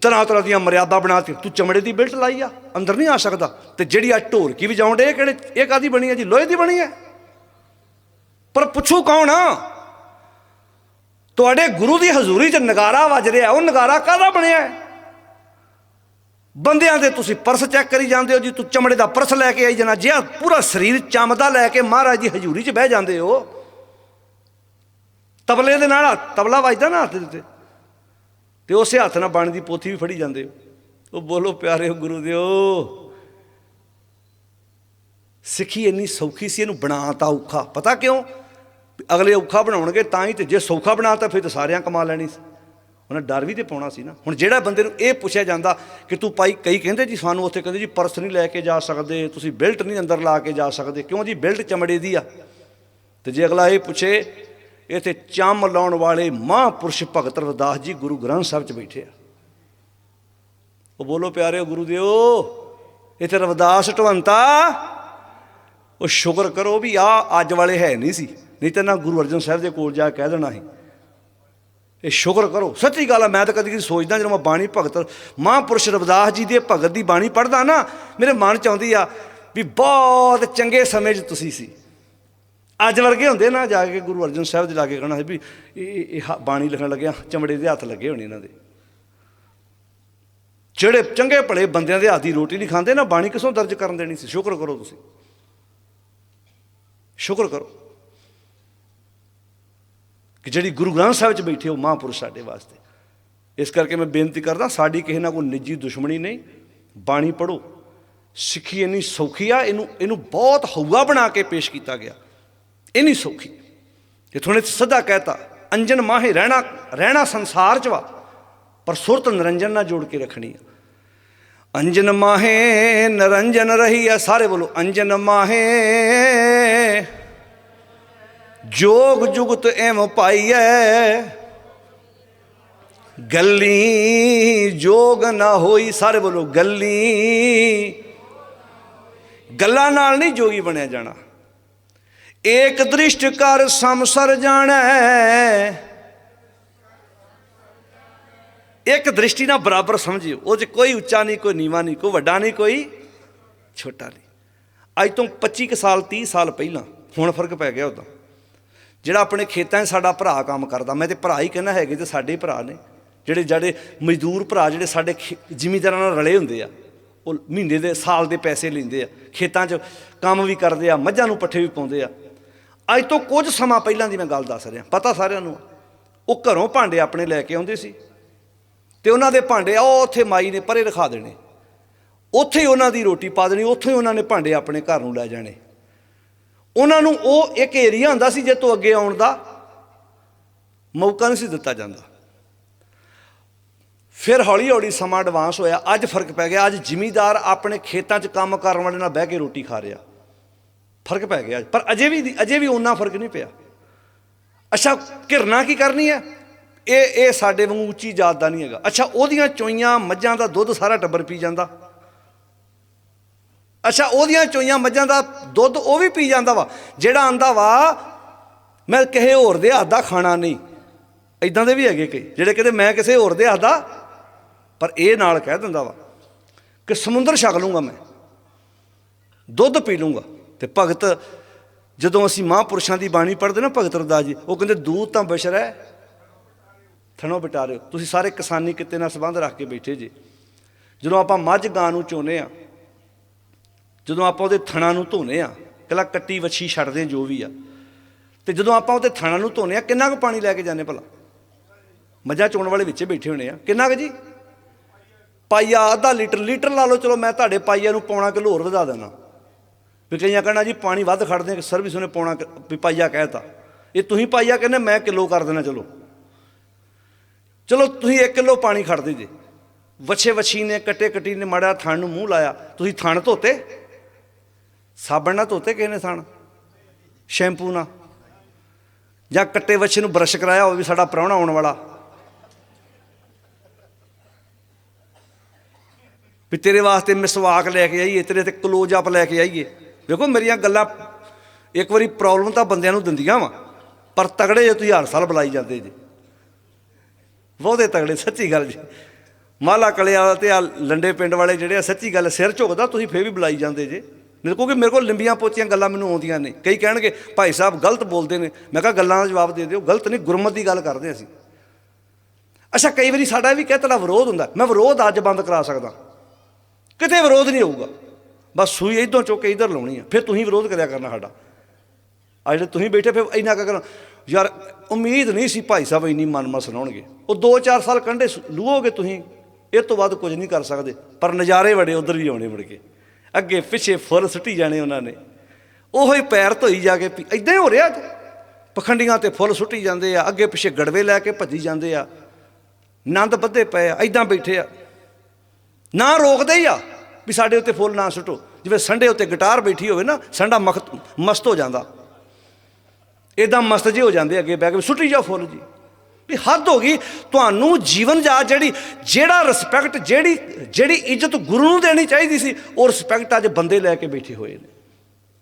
ਤਰ੍ਹਾਂ ਤਰ੍ਹਾਂ ਦੀਆਂ ਮਰਿਆਦਾ ਬਣਾਤੀ ਤੂੰ ਚਮੜੇ ਦੀ ਬਿਲਟ ਲਾਈ ਆ, ਅੰਦਰ ਨਹੀਂ ਆ ਸਕਦਾ। ਤੇ ਜਿਹੜੀ ਆ ਢੋਲਕੀ ਵਜਾਉਣ ਦੇ ਇਹ ਕਿਹੜੇ ਇਹ ਕਾਦੀ ਬਣੀ ਹੈ ਜੀ? ਲੋਹੇ ਦੀ ਬਣੀ ਹੈ ਪਰ ਪੁੱਛੂ ਕੌਣ ਤੁਹਾਡੇ ਗੁਰੂ ਦੀ ਹਜ਼ੂਰੀ 'ਚ ਨਗਾਰਾ ਵੱਜ ਰਿਹਾ, ਉਹ ਨਗਾਰਾ ਕਾਹਦਾ ਬਣਿਆ? ਹੈ ਬੰਦਿਆਂ ਦੇ ਤੁਸੀਂ ਪਰਸ ਚੈੱਕ ਕਰੀ ਜਾਂਦੇ ਹੋ ਜੀ, ਤੂੰ ਚਮੜੇ ਦਾ ਪਰਸ ਲੈ ਕੇ ਆਈ ਜਨਾ ਜਿਆ ਪੂਰਾ ਸਰੀਰ ਚਮਦਾ ਲੈ ਕੇ ਮਹਾਰਾਜ ਦੀ ਹਜ਼ੂਰੀ 'ਚ ਬਹਿ ਜਾਂਦੇ ਹੋ। ਤਬਲੇ ਦੇ ਨਾਲ ਤਬਲਾ ਵੱਜਦਾ ਨਾ ਹੱਥ ਦੇ ਉੱਤੇ। ਤੇ ਉਸੇ ਹੱਥ ਨਾਲ ਬਾਣੀ ਦੀ ਪੋਥੀ ਵੀ ਫੜੀ ਜਾਂਦੇ ਹੋ। ਉਹ ਬੋਲੋ, ਪਿਆਰੇ ਗੁਰੂ ਦਿਓ। ਸਿੱਖੀ ਇੰਨੀ ਸੌਖੀ ਸੀ, ਇਹਨੂੰ ਬਣਾਤਾ ਔਖਾ। ਪਤਾ ਕਿਉਂ? ਅਗਲੇ ਔਖਾ ਬਣਾਉਣਗੇ ਤਾਂ ਹੀ ਤੇ ਜੇ ਸੌਖਾ ਬਣਾਤਾ ਫਿਰ ਤਾਂ ਸਾਰਿਆਂ ਕਮਾ ਲੈਣੀ ਸੀ। ਉਹਨਾਂ ਡਰ ਵੀ ਤੇ ਪਾਉਣਾ ਸੀ ਨਾ। ਹੁਣ ਜਿਹੜਾ ਬੰਦੇ ਨੂੰ ਇਹ ਪੁੱਛਿਆ ਜਾਂਦਾ ਕਿ ਤੂੰ ਭਾਈ ਕਈ ਕਹਿੰਦੇ ਜੀ ਸਾਨੂੰ ਉੱਥੇ ਕਹਿੰਦੇ ਜੀ ਪਰਸ ਨਹੀਂ ਲੈ ਕੇ ਜਾ ਸਕਦੇ, ਤੁਸੀਂ ਬੈਲਟ ਨਹੀਂ ਅੰਦਰ ਲਾ ਕੇ ਜਾ ਸਕਦੇ। ਕਿਉਂ ਜੀ? ਬੈਲਟ ਚਮੜੇ ਦੀ ਆ। ਤੇ ਜੇ ਅਗਲਾ ਇਹ ਪੁੱਛੇ ਇੱਥੇ ਚੰਮ ਲਾਉਣ ਵਾਲੇ ਮਹਾਂਪੁਰਸ਼ ਭਗਤ ਰਵਿਦਾਸ ਜੀ ਗੁਰੂ ਗ੍ਰੰਥ ਸਾਹਿਬ 'ਚ ਬੈਠੇ ਆ। ਉਹ ਬੋਲੋ ਪਿਆਰਿਓ ਗੁਰੂ ਦਿਓ ਇੱਥੇ ਰਵਿਦਾਸ ਢਵੰਤਾ ਉਹ ਸ਼ੁਕਰ ਕਰੋ ਵੀ ਆ ਅੱਜ ਵਾਲੇ ਹੈ ਨਹੀਂ ਸੀ, ਨਹੀਂ ਤਾਂ ਨਾ ਗੁਰੂ ਅਰਜਨ ਸਾਹਿਬ ਦੇ ਕੋਲ ਜਾ ਕਹਿ ਦੇਣਾ ਸੀ। ਇਹ ਸ਼ੁਕਰ ਕਰੋ, ਸੱਚੀ ਗੱਲ ਆ, ਮੈਂ ਤਾਂ ਕਦੀ ਕਦੀ ਸੋਚਦਾ ਜਦੋਂ ਮੈਂ ਬਾਣੀ ਭਗਤ, ਮਹਾਂਪੁਰਸ਼ ਰਵਿਦਾਸ ਜੀ ਦੇ ਭਗਤ ਦੀ ਬਾਣੀ ਪੜ੍ਹਦਾ ਨਾ, ਮੇਰੇ ਮਨ ਚ ਆਉਂਦੀ ਆ ਵੀ ਬਹੁਤ ਚੰਗੇ ਸਮੇਂ 'ਚ ਤੁਸੀਂ ਸੀ। ਅੱਜ ਵਰਗੇ ਹੁੰਦੇ ਨਾ, ਜਾ ਕੇ ਗੁਰੂ ਅਰਜਨ ਸਾਹਿਬ ਦੇ ਲਾਗੇ ਕਹਿਣਾ ਸੀ ਵੀ ਇਹ, ਇਹ- ਬਾਣੀ ਲਿਖਣ ਲੱਗਿਆ, ਚਮੜੇ ਦੇ ਹੱਥ ਲੱਗੇ ਹੋਣੇ ਇਹਨਾਂ ਦੇ। ਜਿਹੜੇ ਚੰਗੇ ਭਲੇ ਬੰਦਿਆਂ ਦੇ ਹੱਥ ਦੀ ਰੋਟੀ ਨਹੀਂ ਖਾਂਦੇ ਨਾ, ਬਾਣੀ ਕਿਸੋਂ ਦਰਜ ਕਰਨ ਦੇਣੀ ਸੀ? ਸ਼ੁਕਰ ਕਰੋ ਤੁਸੀਂ। ਸ਼ੁਕਰ ਕਰੋ। ਕਿ ਜਿਹੜੀ ਗੁਰੂ ਗ੍ਰੰਥ ਸਾਹਿਬ 'ਚ ਬੈਠੇ ਹੋ, ਮਹਾਂਪੁਰਸ਼ ਸਾਡੇ ਵਾਸਤੇ। ਇਸ ਕਰਕੇ ਮੈਂ ਬੇਨਤੀ ਕਰਦਾ, ਸਾਡੀ ਕਿਸੇ ਨਾਲ ਕੋਈ ਨਿੱਜੀ ਦੁਸ਼ਮਣੀ ਨਹੀਂ। ਬਾਣੀ ਪੜੋ ਸਿੱਖੀ ਇੰਨੀ ਸੌਖੀ ਆ, ਇਹਨੂੰ ਇਹਨੂੰ ਬਹੁਤ ਹਊਆ ਬਣਾ ਕੇ ਪੇਸ਼ ਕੀਤਾ ਗਿਆ। ਇਹ ਨਹੀਂ ਸੌਖੀ। ਇਥੋਂ ਨੇ ਸਿੱਧਾ ਕਹਿਤਾ, ਅੰਜਨ ਮਾਹੇ ਰਹਿਣਾ ਰਹਿਣਾ ਸੰਸਾਰ 'ਚ ਵਾ, ਪਰ ਸੁਰਤ ਨਿਰੰਜਨ ਨਾਲ ਜੋੜ ਕੇ ਰੱਖਣੀ ਆ। ਅੰਜਨ ਮਾਹੇ ਨਿਰੰਜਨ ਰਹੀ ਆ, ਸਾਰੇ ਬੋਲੋ, ਅੰਜਨ ਮਾਹੇ। ਜੋਗ ਜੁਗਤ ਐਮ ਪਾਈਐ, ਗੱਲੀ ਜੋਗ ਨਾ ਹੋਈ, ਸਾਰੇ ਬੋਲੋ, ਗੱਲੀ। ਗੱਲਾਂ ਨਾਲ ਨਹੀਂ ਜੋਗੀ ਬਣਿਆ ਜਾਣਾ। ਏਕ ਦ੍ਰਿਸ਼ਟ ਕਰ ਸੰਸਰ ਜਾਣੈ। ਇੱਕ ਦ੍ਰਿਸ਼ਟੀ ਨਾਲ ਬਰਾਬਰ ਸਮਝਿਓ। ਉਹ 'ਚ ਕੋਈ ਉੱਚਾ ਨਹੀਂ, ਕੋਈ ਨੀਵਾ ਨਹੀਂ, ਕੋਈ ਵੱਡਾ ਨਹੀਂ, ਕੋਈ ਛੋਟਾ ਨਹੀਂ। ਅੱਜ ਤੋਂ 25 ਕੁ ਸਾਲ 30 ਸਾਲ ਪਹਿਲਾਂ ਹੁਣ ਫ਼ਰਕ ਪੈ ਗਿਆ ਉਦੋਂ। ਜਿਹੜਾ ਆਪਣੇ ਖੇਤਾਂ 'ਚ ਸਾਡਾ ਭਰਾ ਕੰਮ ਕਰਦਾ, ਮੈਂ ਤੇ ਭਰਾ ਹੀ ਕਹਿੰਦਾ ਹੈਗੇ ਤੇ ਸਾਡੇ ਭਰਾ ਨੇ। ਜਿਹੜੇ ਜਿਹੜੇ ਮਜ਼ਦੂਰ ਭਰਾ, ਜਿਹੜੇ ਸਾਡੇ ਜ਼ਿਮੀਂਦਾਰਾਂ ਨਾਲ ਰਲੇ ਹੁੰਦੇ ਆ, ਉਹ ਮਹੀਨੇ ਦੇ, ਸਾਲ ਦੇ ਪੈਸੇ ਲੈਂਦੇ ਆ। ਖੇਤਾਂ 'ਚ ਕੰਮ ਵੀ ਕਰਦੇ ਆ, ਮੱਝਾਂ ਨੂੰ ਪੱਠੇ ਵੀ ਪਾਉਂਦੇ ਆ। ਅੱਜ ਤੋਂ ਕੁਝ ਸਮਾਂ ਪਹਿਲਾਂ ਦੀ ਮੈਂ ਗੱਲ ਦੱਸ ਰਿਹਾ। ਪਤਾ ਸਾਰਿਆਂ ਨੂੰ, ਉਹ ਘਰੋਂ ਭਾਂਡੇ ਆਪਣੇ ਲੈ ਕੇ ਆਉਂਦੇ ਸੀ। ਤੇ ਉਹਨਾਂ ਦੇ ਭਾਂਡੇ ਆ ਉਹ ਉੱਥੇ ਮਾਈ ਨੇ ਪਰੇ ਰਖਾ ਦੇਣੇ। ਉੱਥੇ ਹੀ ਉਹਨਾਂ ਦੀ ਰੋਟੀ ਪਾ ਦੇਣੀ, ਉੱਥੇ ਹੀ ਉਹਨਾਂ ਨੇ ਭਾਂਡੇ ਆਪਣੇ ਘਰ ਨੂੰ ਲੈ ਜਾਣੇ। ਉਹਨਾਂ ਨੂੰ ਉਹ ਇੱਕ ਏਰੀਆ ਹੁੰਦਾ ਸੀ ਜੇ ਤੋਂ ਅੱਗੇ ਆਉਣ ਦਾ ਮੌਕਾ ਨਹੀਂ ਸੀ ਦਿੱਤਾ ਜਾਂਦਾ। ਫਿਰ ਹੌਲੀ ਹੌਲੀ ਸਮਾਂ ਐਡਵਾਂਸ ਹੋਇਆ, ਅੱਜ ਫ਼ਰਕ ਪੈ ਗਿਆ, ਅੱਜ ਜ਼ਿਮੀਦਾਰ ਆਪਣੇ ਖੇਤਾਂ 'ਚ ਕੰਮ ਕਰਨ ਵਾਲੇ ਨਾਲ ਬਹਿ ਕੇ ਰੋਟੀ ਖਾ ਰਿਹਾ। ਫ਼ਰਕ ਪੈ ਗਿਆ। ਪਰ ਅਜੇ ਵੀ ਅਜੇ ਵੀ ਉਹਨਾਂ ਫ਼ਰਕ ਨਹੀਂ ਪਿਆ। ਅੱਛਾ, ਘਿਰਨਾ ਕੀ ਕਰਨੀ ਹੈ? ਇਹ ਇਹ ਸਾਡੇ ਵਾਂਗੂ ਉੱਚੀ ਜਾਤ ਦਾ ਨਹੀਂ ਹੈਗਾ। ਅੱਛਾ, ਉਹਦੀਆਂ ਚੋਈਆਂ ਮੱਝਾਂ ਦਾ ਦੁੱਧ ਸਾਰਾ ਟੱਬਰ ਪੀ ਜਾਂਦਾ। ਅੱਛਾ, ਉਹਦੀਆਂ ਚੋਈਆਂ ਮੱਝਾਂ ਦਾ ਦੁੱਧ ਉਹ ਵੀ ਪੀ ਜਾਂਦਾ ਵਾ। ਜਿਹੜਾ ਆਂਦਾ ਵਾ, ਮੈਂ ਕਿਸੇ ਹੋਰ ਦੇ ਹੱਥ ਦਾ ਖਾਣਾ ਨਹੀਂ। ਇਦਾਂ ਦੇ ਵੀ ਹੈਗੇ ਕਈ, ਜਿਹੜੇ ਕਹਿੰਦੇ, ਮੈਂ ਕਿਸੇ ਹੋਰ ਦੇ ਹੱਥ ਦਾ ਪਰ ਇਹ ਨਾਲ ਕਹਿ ਦਿੰਦਾ ਵਾ ਕਿ ਸਮੁੰਦਰ ਛਕ ਲੂੰਗਾ ਮੈਂ। ਦੁੱਧ ਪੀ ਲੂੰਗਾ ਤੇ ਭਗਤ, ਜਦੋਂ ਅਸੀਂ ਮਹਾਂਪੁਰਸ਼ਾਂ ਦੀ ਬਾਣੀ ਪੜ੍ਹਦੇ ਨਾ ਭਗਤ ਰਦਾਸ ਜੀ, ਉਹ ਕਹਿੰਦੇ, ਦੂਤ ਤਾਂ ਬਸ਼ਰ ਹੈ। ਥਣੋ ਬਟਾਰਿਓ, ਤੁਸੀਂ ਸਾਰੇ ਕਿਸਾਨੀ ਕਿੱਤੇ ਨਾਲ ਸੰਬੰਧ ਰੱਖ ਕੇ ਬੈਠੇ ਜੇ। ਜਦੋਂ ਆਪਾਂ ਮੱਝ ਗਾਂ ਨੂੰ ਚੋਨੇ ਆ, ਜਦੋਂ ਆਪਾਂ ਉਹਦੇ ਥਣਾ ਨੂੰ ਧੋਨੇ ਆ ਕੱਲਾ ਕੱਟੀ ਵੱਛੀ ਛੱਡਦੇ ਜੋ ਵੀ ਆ, ਤੇ ਜਦੋਂ ਆਪਾਂ ਉਹਦੇ ਥਣਾ ਨੂੰ ਧੋਨੇ ਆ, ਕਿੰਨਾ ਕੁ ਪਾਣੀ ਲੈ ਕੇ ਜਾਂਦੇ ਭਲਾ? ਮੱਝਾਂ ਚੋਣ ਵਾਲੇ ਵਿੱਚੇ ਬੈਠੇ ਹੋਣੇ ਆ। ਕਿੰਨਾ ਕੁ ਜੀ? ਪਾਈਆ ਅੱਧਾ ਲੀਟਰ ਲੀਟਰ ਲਾ ਲਓ, ਚਲੋ ਮੈਂ ਤੁਹਾਡੇ ਪਾਈਆ ਨੂੰ ਪੌਣਾ ਕਿਲੋ ਹੋਰ ਵਧਾ ਦੇਣਾ। ਵੀ ਕਈਆਂ ਕਹਿਣਾ ਜੀ ਪਾਣੀ ਵੱਧ ਖੜਦੇ ਕਿ ਸਰਵਿਸ ਉਹਨੇ ਪਾਉਣਾ ਵੀ ਪਾਈਆ ਕਹਿਤਾ। ਇਹ ਤੁਸੀਂ ਪਾਈਆ ਕਹਿੰਦੇ, ਮੈਂ ਕਿਲੋ ਕਰ ਦੇਣਾ ਚਲੋ। ਚਲੋ ਤੁਸੀਂ 1 ਕਿਲੋ ਪਾਣੀ ਖੜਦੇ ਜੇ ਵੱਛੇ ਵੱਛੀ ਨੇ ਕੱਟੇ ਕੱਟੀ ਨੇ ਮਾੜਾ ਥਣ ਨੂੰ ਮੂੰਹ ਲਾਇਆ। ਤੁਸੀਂ ਥਣ ਧੋਤੇ? ਸਾਬਣ ਨਾਲ ਧੋਤੇ ਕਿਸੇ ਨੇ ਥਣ? ਸ਼ੈਂਪੂ ਨਾਲ? ਜਾਂ ਕੱਟੇ ਵੱਛੇ ਨੂੰ ਬਰਸ਼ ਕਰਾਇਆ ਉਹ ਵੀ ਸਾਡਾ ਪ੍ਰਾਹੁਣਾ ਆਉਣ ਵਾਲਾ? ਵੀ ਤੇਰੇ ਵਾਸਤੇ ਮਿਸਵਾਕ ਲੈ ਕੇ ਆਈਏ, ਤੇਰੇ ਤੇ ਕਲੋਜ਼ ਅਪ ਲੈ ਕੇ ਆਈਏ। ਵੇਖੋ, ਮੇਰੀਆਂ ਗੱਲਾਂ ਇੱਕ ਵਾਰੀ ਪ੍ਰੋਬਲਮ ਤਾਂ ਬੰਦਿਆਂ ਨੂੰ ਦਿੰਦੀਆਂ ਵਾ, ਪਰ ਤਗੜੇ ਜੇ ਤੁਸੀਂ ਹਰ ਸਾਲ ਬੁਲਾਈ ਜਾਂਦੇ ਜੀ। ਬਹੁਤੇ ਤਗੜੇ, ਸੱਚੀ ਗੱਲ ਜੀ। ਮਾਲਾ ਕਲੇ ਵਾਲਾ ਤੇ ਆ ਲੰਡੇ ਪਿੰਡ ਵਾਲੇ ਜਿਹੜੇ ਆ, ਸੱਚੀ ਗੱਲ, ਸਿਰ ਝੁਕਦਾ, ਤੁਸੀਂ ਫੇਰ ਵੀ ਬੁਲਾਈ ਜਾਂਦੇ ਜੇ। ਮੇਰੇ ਕੋਲ ਕਿ ਮੇਰੇ ਕੋਲ ਲੰਬੀਆਂ ਪੋਚੀਆਂ ਗੱਲਾਂ ਮੈਨੂੰ ਆਉਂਦੀਆਂ ਨੇ। ਕਈ ਕਹਿਣਗੇ, ਭਾਈ ਸਾਹਿਬ ਗਲਤ ਬੋਲਦੇ ਨੇ। ਮੈਂ ਕਿਹਾ, ਗੱਲਾਂ ਦਾ ਜਵਾਬ ਦੇ ਦਿਓ, ਗਲਤ ਨਹੀਂ, ਗੁਰਮਤ ਦੀ ਗੱਲ ਕਰਦੇ ਅਸੀਂ। ਅੱਛਾ, ਕਈ ਵਾਰੀ ਸਾਡਾ ਵੀ ਕਹਿ ਵਿਰੋਧ ਹੁੰਦਾ। ਮੈਂ ਵਿਰੋਧ ਅੱਜ ਬੰਦ ਕਰਾ ਸਕਦਾ। ਕਿਤੇ ਵਿਰੋਧ ਨਹੀਂ ਹੋਊਗਾ। ਬਸ ਸੂਈ ਇਧਰੋਂ ਚੁੱਕ ਕੇ ਇਧਰ ਲਾਉਣੀ ਆ। ਫਿਰ ਤੁਸੀਂ ਵਿਰੋਧ ਕਰਿਆ ਕਰਨਾ ਸਾਡਾ। ਆ ਜਿਹੜੇ ਤੁਸੀਂ ਬੈਠੇ, ਫਿਰ ਇੰਨਾ ਕੁ ਕਰਨਾ। ਯਾਰ, ਉਮੀਦ ਨਹੀਂ ਸੀ ਭਾਈ ਸਾਹਿਬ ਇੰਨੀ ਮਨਮਾ ਸੁਣਾਉਣਗੇ ਉਹ 2-4 ਸਾਲ ਕੰਢੇ ਸ- ਤੁਸੀਂ। ਇਹ ਤੋਂ ਵੱਧ ਕੁਝ ਨਹੀਂ ਕਰ ਸਕਦੇ। ਪਰ ਨਜ਼ਾਰੇ ਬੜੇ ਉਧਰ ਵੀ ਆਉਣੇ ਮੁੜ ਕੇ। ਅੱਗੇ ਪਿੱਛੇ ਫੁੱਲ ਸੁੱਟੀ ਜਾਣੇ ਉਹਨਾਂ ਨੇ। ਉਹੋ ਹੀ ਪੈਰ ਧੋਈ ਜਾ ਕੇ ਪੀ- ਏਦਾਂ ਹੀ ਹੋ ਰਿਹਾ ਪਖੰਡੀਆਂ ਤੇ ਫੁੱਲ ਸੁੱਟੀ ਜਾਂਦੇ ਆ। ਅੱਗੇ ਪਿੱਛੇ ਗੜਵੇ ਲੈ ਕੇ ਭੱਜੀ ਜਾਂਦੇ ਆ। ਨੰਦ ਬੱਧੇ ਪਏ ਆ, ਏਦਾਂ ਬੈਠੇ ਆ। ਨਾ ਰੋਕਦੇ ਹੀ ਆ। ਵੀ ਸਾਡੇ ਉੱਤੇ ਫੁੱਲ ਨਾ ਸੁੱਟੋ। ਜਿਵੇਂ ਸੰਡੇ ਉੱਤੇ ਗਿਟਾਰ ਬੈਠੀ ਹੋਵੇ ਨਾ, ਸੰਡਾ ਮਖਤ ਮਸਤ ਹੋ ਜਾਂਦਾ। ਇਦਾਂ ਮਸਤ ਜੇ ਹੋ ਜਾਂਦੇ ਅੱਗੇ ਬਹਿ ਕੇ ਸੁੱਟੀ ਜਾਓ ਫੁੱਲ ਜੀ। ਵੀ ਹੱਦ ਹੋ ਗਈ, ਤੁਹਾਨੂੰ ਜੀਵਨ ਜਾ ਜਿਹੜੀ ਜਿਹੜਾ ਰਿਸਪੈਕਟ ਜਿਹੜੀ ਜਿਹੜੀ ਇੱਜ਼ਤ ਗੁਰੂ ਨੂੰ ਦੇਣੀ ਚਾਹੀਦੀ ਸੀ, ਉਹ ਰਿਸਪੈਕਟ ਅੱਜ ਬੰਦੇ ਲੈ ਕੇ ਬੈਠੇ ਹੋਏ ਨੇ।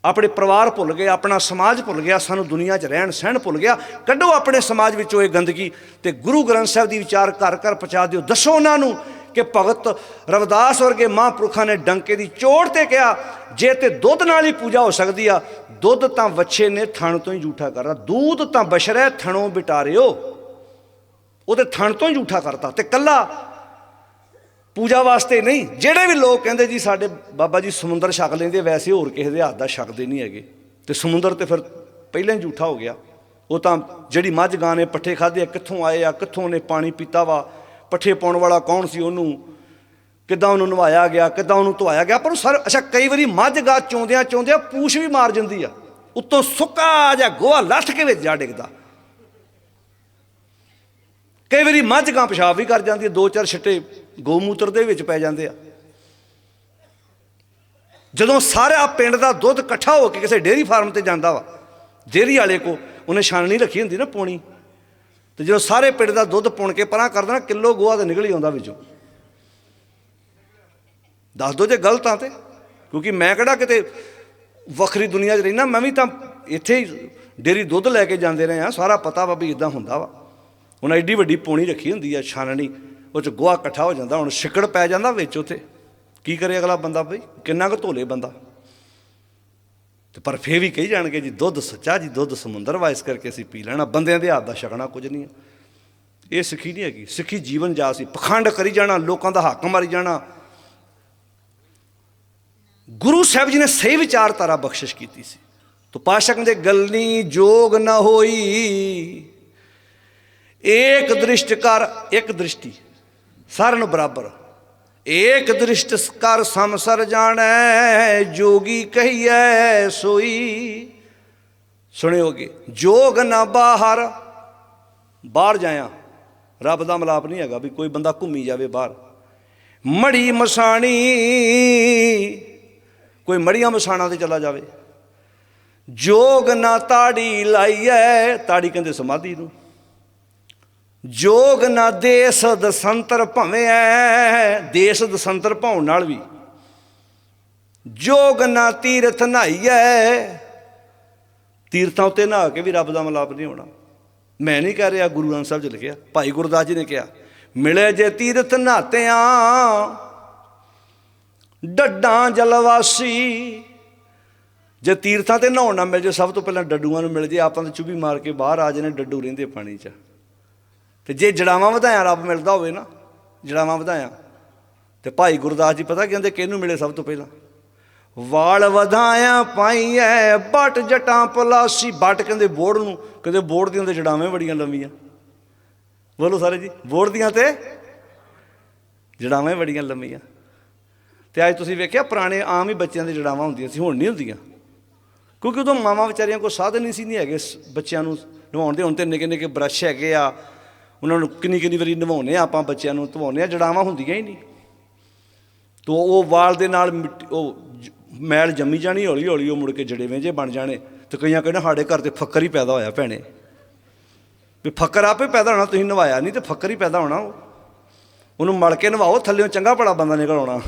ਆਪਣੇ ਪਰਿਵਾਰ ਭੁੱਲ ਗਏ, ਆਪਣਾ ਸਮਾਜ ਭੁੱਲ ਗਿਆ, ਸਾਨੂੰ ਦੁਨੀਆ 'ਚ ਰਹਿਣ ਸਹਿਣ ਭੁੱਲ ਗਿਆ, ਕੱਢੋ ਆਪਣੇ ਸਮਾਜ ਵਿੱਚੋਂ ਇਹ ਗੰਦਗੀ ਤੇ ਗੁਰੂ ਗ੍ਰੰਥ ਸਾਹਿਬ ਦੀ ਵਿਚਾਰ ਘਰ ਘਰ ਪਹੁੰਚਾ ਦਿਓ, ਦੱਸੋ ਉਹਨਾਂ ਨੂੰ ਕਿ ਭਗਤ ਰਵਿਦਾਸ ਵਰਗੇ ਮਹਾਂਪੁਰਖਾਂ ਨੇ ਡੰਕੇ ਦੀ ਚੋੜ ਤੇ ਕਿਹਾ, ਜੇ ਤੇ ਦੁੱਧ ਨਾਲ ਹੀ ਪੂਜਾ ਹੋ ਸਕਦੀ ਆ, ਦੁੱਧ ਤਾਂ ਵੱਛੇ ਨੇ ਥਣ ਤੋਂ ਹੀ ਝੂਠਾ ਕਰਦਾ, ਦੂਧ ਤਾਂ ਬਸ਼ਰੈ ਥਣੋਂ ਬਿਟਾਰਿਓ। ਉਹਦੇ ਥਣ ਤੋਂ ਹੀ ਝੂਠਾ ਕਰਤਾ ਤੇ ਕੱਲਾ ਪੂਜਾ ਵਾਸਤੇ ਨਹੀਂ, ਜਿਹੜੇ ਵੀ ਲੋਕ ਕਹਿੰਦੇ ਜੀ ਸਾਡੇ ਬਾਬਾ ਜੀ ਸਮੁੰਦਰ ਛਕ ਲੈਂਦੇ ਵੈਸੇ ਹੋਰ ਕਿਸੇ ਦੇ ਹੱਥ ਦਾ ਛਕਦੇ ਨਹੀਂ ਹੈਗੇ। ਤੇ ਸਮੁੰਦਰ ਤੇ ਫਿਰ ਪਹਿਲਾਂ ਹੀ ਝੂਠਾ ਹੋ ਗਿਆ। ਉਹ ਤਾਂ ਜਿਹੜੀ ਮੱਝ ਗਾਂ ਨੇ ਪੱਠੇ ਖਾਦੇ ਕਿੱਥੋਂ ਆਏ ਆ, ਕਿੱਥੋਂ ਨੇ ਪਾਣੀ ਪੀਤਾ ਵਾ ਪੱਠੇ ਪਾਉਣ ਵਾਲਾ ਕੌਣ ਸੀ ਉਹਨੂੰ? ਕਿੱਦਾਂ ਉਹਨੂੰ ਨਵਾਇਆ ਗਿਆ, ਕਿੱਦਾਂ ਉਹਨੂੰ ਧਵਾਇਆ ਗਿਆ? ਪਰ ਉਹ ਸਰ, ਅੱਛਾ, ਕਈ ਵਾਰੀ ਮੱਝ ਗਾਂ ਚੋਂਦਿਆਂ ਚੋਂਦਿਆਂ ਪੂਛ ਵੀ ਮਾਰ ਜਾਂਦੀ ਆ। ਉੱਤੋਂ ਸੁੱਕਾ ਜਿਹਾ ਗੋਹਾ ਲੱਠ ਕੇ ਵਿੱਚ ਜਾ ਡਿੱਗਦਾ। ਕਈ ਵਾਰੀ ਮੱਝ ਗਾਂ ਪਿਸ਼ਾਬ ਵੀ ਕਰ ਜਾਂਦੀ ਹੈ ਦੋ ਚਾਰ ਛਿੱਟੇ ਗਊਮੂਤਰ ਦੇ ਵਿੱਚ ਪੈ ਜਾਂਦੇ ਆ। ਜਦੋਂ ਸਾਰਾ ਪਿੰਡ ਦਾ ਦੁੱਧ ਇਕੱਠਾ ਹੋ ਕੇ ਕਿਸੇ ਡੇਅਰੀ ਫਾਰਮ ਤੇ ਜਾਂਦਾ ਵਾ, ਡੇਅਰੀ ਵਾਲੇ ਕੋ, ਉਹਨੇ ਛਾਨਣੀ ਰੱਖੀ ਹੁੰਦੀ ਨਾ ਪੋਣੀ। ਤੇ ਜਦੋਂ ਸਾਰੇ ਪਿੰਡ ਦਾ ਦੁੱਧ ਪੁਣ ਕੇ ਪਰਾਂ ਕਰ ਦੇਣਾ, ਕਿਲੋ ਗੋਹਾ ਤਾਂ ਨਿਕਲ ਹੀ ਆਉਂਦਾ ਵਿੱਚੋਂ। ਦੱਸ ਦੋ ਜੇ ਗਲਤ ਆ ਤੇ, ਕਿਉਂਕਿ ਮੈਂ ਕਿਹੜਾ ਕਿਤੇ ਵੱਖਰੀ ਦੁਨੀਆ 'ਚ ਰਹਿਣਾ ਮੈਂ ਵੀ ਤਾਂ ਇੱਥੇ ਹੀ ਡੇਰੀ ਦੁੱਧ ਲੈ ਕੇ ਜਾਂਦੇ ਰਹੇ ਆ ਸਾਰਾ ਪਤਾ ਵਾ ਵੀ ਇਦਾਂ ਹੁੰਦਾ ਵਾ। ਹੁਣ ਐਡੀ ਵੱਡੀ ਪੋਣੀ ਰੱਖੀ ਹੁੰਦੀ ਆ, ਛਾਨਣੀ, ਉਹ 'ਚ ਗੋਹਾ ਇਕੱਠਾ ਹੋ ਜਾਂਦਾ, ਹੁਣ ਛਿੱਕੜ ਪੈ ਜਾਂਦਾ ਵਿੱਚ ਉੱਥੇ। ਕੀ ਕਰੇ ਅਗਲਾ ਬੰਦਾ ਬਈ? ਕਿੰਨਾ ਕੁ ਧੋਲੇ ਬੰਦਾ? ਤੇ ਪਰ ਫੇਰ ਵੀ ਕਹੀ ਜਾਣਗੇ ਜੀ, ਦੁੱਧ ਸੱਚਾ ਜੀ, ਦੁੱਧ ਸਮੁੰਦਰ ਵਾ, ਇਸ ਕਰਕੇ ਅਸੀਂ ਪੀ ਲੈਣਾ। ਬੰਦਿਆਂ ਦੇ ਹੱਥ ਦਾ ਛਕਣਾ ਕੁਝ ਨਹੀਂ ਇਹ ਸਿੱਖੀ ਨਹੀਂ ਹੈਗੀ। ਸਿੱਖੀ ਜੀਵਨ ਜਾ ਸੀ। ਪਖੰਡ ਕਰੀ ਜਾਣਾ, ਲੋਕਾਂ ਦਾ ਹੱਕ ਮਾਰੀ ਜਾਣਾ। ਗੁਰੂ ਸਾਹਿਬ ਜੀ ਨੇ ਸਹੀ ਵਿਚਾਰਧਾਰਾ ਬਖਸ਼ਿਸ਼ ਕੀਤੀ ਸੀ। ਤੋ ਪਾਸ਼ਕ ਦੇ ਗਲਨੀ ਜੋਗ ਨਾ ਹੋਈ। ਏਕ ਦ੍ਰਿਸ਼ਟ ਕਰ, ਇੱਕ ਦ੍ਰਿਸ਼ਟੀ। ਸਾਰਿਆਂ ਨੂੰ ਬਰਾਬਰ। ਏਕ ਦ੍ਰਿਸ਼ਟ ਕਰ ਸੰਸਰ ਜਾਣੈ, ਜੋਗੀ ਕਹੀਐ ਸੋਈ। ਸੁਣਿਓਗੇ ਜੋਗ ਨਾ ਬਾਹਰ ਬਾਹਰ ਜਾਇਆ। ਰੱਬ ਦਾ ਮਲਾਪ ਨਹੀਂ ਹੈਗਾ ਵੀ ਕੋਈ ਬੰਦਾ ਘੁੰਮੀ ਜਾਵੇ ਬਾਹਰ। ਮੜੀ ਮਸਾਣੀ, ਕੋਈ ਮੜੀਆਂ ਮਸਾਣਾ ਤੇ ਚਲਾ ਜਾਵੇ। ਜੋਗ ਨਾ ਤਾੜੀ ਲਾਈਐ, ਤਾੜੀ ਕਹਿੰਦੇ ਸਮਾਧੀ ਨੂੰ। ਜੋਗ ਨਾ ਦੇਸ ਦਸੰਤਰ ਭਵੇਂ ਐ ਦੇਸ ਦਸੰਤਰ ਭਾਉਣ ਨਾਲ ਵੀ। ਜੋਗ ਨਾ ਤੀਰਥ ਨਹਾਈਐ ਤੀਰਥਾਂ ਉੱਤੇ ਨਹਾ ਕੇ ਵੀ ਰੱਬ ਦਾ ਮਲਾਪ ਨਹੀਂ ਹੋਣਾ। ਮੈਂ ਨਹੀਂ ਕਹਿ ਰਿਹਾ ਗੁਰੂ ਗ੍ਰੰਥ ਸਾਹਿਬ 'ਚ ਲਿਖਿਆ ਭਾਈ ਗੁਰਦਾਸ ਜੀ ਨੇ ਕਿਹਾ, ਮਿਲੇ ਜੇ ਤੀਰਥ ਨਹਾਤਿਆਂ, ਡੱਡਾਂ ਜਲਵਾਸੀ। ਜੇ ਤੀਰਥਾਂ ਤੇ ਨਹਾਉਣ ਨਾ ਮਿਲ ਜੇ, ਸਭ ਤੋਂ ਪਹਿਲਾਂ ਡੱਡੂਆਂ ਨੂੰ ਮਿਲ ਜੇ, ਆਪਾਂ ਤਾਂ ਚੁੱਭੀ ਮਾਰ ਕੇ ਬਾਹਰ ਆ ਜਾਣੇ ਡੱਡੂ ਰਹਿੰਦੇ ਪਾਣੀ 'ਚ। ਤੇ ਜੇ ਜੜਾਵਾਂ ਵਧਾਇਆ ਰੱਬ ਮਿਲਦਾ ਹੋਵੇ ਨਾ, ਜੜਾਵਾਂ ਵਧਾਇਆ, ਤੇ ਭਾਈ ਗੁਰਦਾਸ ਜੀ ਪਤਾ ਕਹਿੰਦੇ, ਕਿਹਨੂੰ ਮਿਲੇ ਸਭ ਤੋਂ ਪਹਿਲਾਂ? ਵਾਲ ਵਧਾਇਆ ਪਾਈਐ ਬਟ ਜਟਾਂ ਪਲਾਸੀ ਬਟ ਕਹਿੰਦੇ ਬੋੜ ਨੂੰ, ਕਹਿੰਦੇ ਬੋੜ ਦੀਆਂ ਤੇ ਜੜਾਵੇਂ ਬੜੀਆਂ ਲੰਮੀਆਂ। ਬੋਲੋ ਸਾਰੇ ਜੀ, ਬੋੜ ਦੀਆਂ ਤੇ ਜੜਾਵੇਂ ਬੜੀਆਂ ਲੰਮੀਆਂ। ਤੇ ਅੱਜ ਤੁਸੀਂ ਵੇਖਿਆ, ਪੁਰਾਣੇ ਆਮ ਹੀ ਬੱਚਿਆਂ ਦੇ ਜੜਾਵਾਂ ਹੁੰਦੀਆਂ ਸੀ, ਹੁਣ ਨਹੀਂ ਹੁੰਦੀਆਂ। ਕਿਉਂਕਿ ਉਦੋਂ ਮਾਵਾਂ ਵਿਚਾਰੀਆਂ ਕੋਲ ਸਾਧਨ ਨਹੀਂ ਸੀ, ਨਹੀਂ ਹੈਗੇ ਸ- ਬੱਚਿਆਂ ਨੂੰ ਨਵਾਉਣ ਦੇ, ਹੁਣ ਤੇ ਨਿੱਕੇ ਨਿੱਕੇ ਬ੍ਰਸ਼ ਹੈਗੇ ਆ ਉਹਨਾਂ ਨੂੰ ਕਿੰਨੀ ਕਿੰਨੀ ਵਾਰੀ ਨਵਾਉਨੇ ਆ, ਆਪਾਂ ਬੱਚਿਆਂ ਨੂੰ ਧਵਾਉਨੇ ਆ, ਜੜਾਵਾਂ ਹੁੰਦੀਆਂ ਹੀ ਨਹੀਂ। ਤੋ ਉਹ ਵਾਲ ਦੇ ਨਾਲ ਮਿੱਟੀ, ਉਹ ਜ- ਮੈਲ ਜੰਮੀ ਜਾਣੀ ਹੌਲੀ ਹੌਲੀ ਉਹ ਮੁੜ ਕੇ ਜੜੇਵੇਂ ਜੇ ਬਣ ਜਾਣੇ। ਤੇ ਕਈਆਂ ਕਹਿੰਦੇ ਸਾਡੇ ਘਰ ਤੇ ਫੱਕਰ ਹੀ ਪੈਦਾ ਹੋਇਆ ਭੈਣੇ। ਵੀ ਫੱਕਰ ਆਪੇ ਪੈਦਾ ਹੋਣਾ, ਤੁਸੀਂ ਨਵਾਇਆ ਨਹੀਂ ਤੇ ਫੱਕਰ ਹੀ ਪੈਦਾ ਹੋਣਾ ਉਹ। ਉਹਨੂੰ ਮਲ ਕੇ ਨਵਾਓ, ਥੱਲੇੋਂ ਚੰਗਾ ਭਲਾ ਬੰਦਾ ਨਿਕਲ ਆਉਣਾ।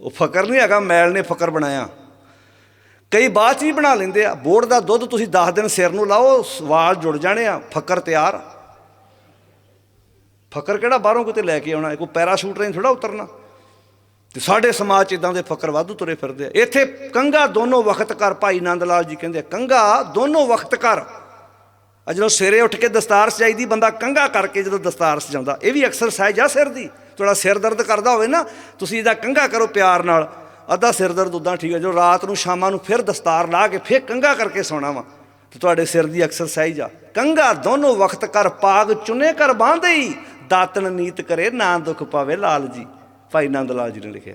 ਉਹ ਫਕਰ ਨਹੀਂ ਹੈਗਾ, ਮੈਲ ਨੇ ਫਕਰ ਬਣਾਇਆ। ਕਈ ਬਾਅਦ ਚ ਵੀ ਬਣਾ ਲੈਂਦੇ ਆ, ਬੋੜ ਦਾ ਦੁੱਧ ਤੁਸੀਂ 10 ਦਿਨ ਸਿਰ ਨੂੰ ਲਾਓ, ਵਾਲ ਜੁੜ ਜਾਣੇ ਆ, ਫਕਰ ਤਿਆਰ। ਫਕਰ ਕਿਹੜਾ ਬਾਹਰੋਂ ਕਿਤੇ ਲੈ ਕੇ ਆਉਣਾ? ਹੈ, ਕੋਈ ਪੈਰਾਸ਼ੂਟ ਨਹੀਂ ਥੋੜਾ ਉਤਰਨਾ? ਤੇ ਸਾਡੇ ਸਮਾਜ 'ਚ ਇਦਾਂ ਦੇ ਫਕਰ ਵਾਧੂ ਤੁਰੇ ਫਿਰਦੇ ਆ। ਇੱਥੇ ਕੰਗਾ ਦੋਨੋਂ ਵਕਤ ਕਰ ਭਾਈ ਨੰਦ ਲਾਲ ਜੀ ਕਹਿੰਦੇ ਆ, ਕੰਗਾ ਦੋਨੋਂ ਵਕਤ ਕਰ। ਆ ਜਦੋਂ ਸਵੇਰੇ ਉੱਠ ਕੇ ਦਸਤਾਰ ਸਜਾਈਦੀ ਬੰਦਾ ਕੰਗਾ ਕਰਕੇ ਜਦੋਂ ਦਸਤਾਰ ਸਜਾਉਂਦਾ ਇਹ ਵੀ ਐਕਸਰਸਾਈਜ਼ ਆ ਸਿਰ ਦੀ। ਤੁਹਾਡਾ ਸਿਰ ਦਰਦ ਕਰਦਾ ਹੋਵੇ ਨਾ ਤੁਸੀਂ ਇਹਦਾ ਕੰਗਾ ਕਰੋ ਪਿਆਰ ਨਾਲ। ਅੱਧਾ ਸਿਰ ਦਰਦ ਉਦਾਂ ਠੀਕ ਹੈ ਜਦੋਂ ਰਾਤ ਨੂੰ ਸ਼ਾਮਾਂ ਨੂੰ ਫਿਰ ਦਸਤਾਰ ਲਾ ਕੇ ਫਿਰ ਕੰਗਾ ਕਰਕੇ ਸੌਣਾ ਵਾ ਤੇ ਤੁਹਾਡੇ ਸਿਰ ਦੀ ਐਕਸਰਸਾਈਜ਼ ਆ। ਕੰਗਾ ਦੋਨੋਂ ਵਕਤ ਕਰ ਪਾਗ ਚੁਨੇ ਕਰ ਬਾਂਧਈ ਦਾਤਨ ਨੀਤ ਕਰੇ ਨਾ ਦੁੱਖ ਪਾਵੇ ਲਾਲ ਜੀ। ਭਾਈ ਨੰਦ ਲਾਲ ਜੀ ਨੇ ਲਿਖਿਆ।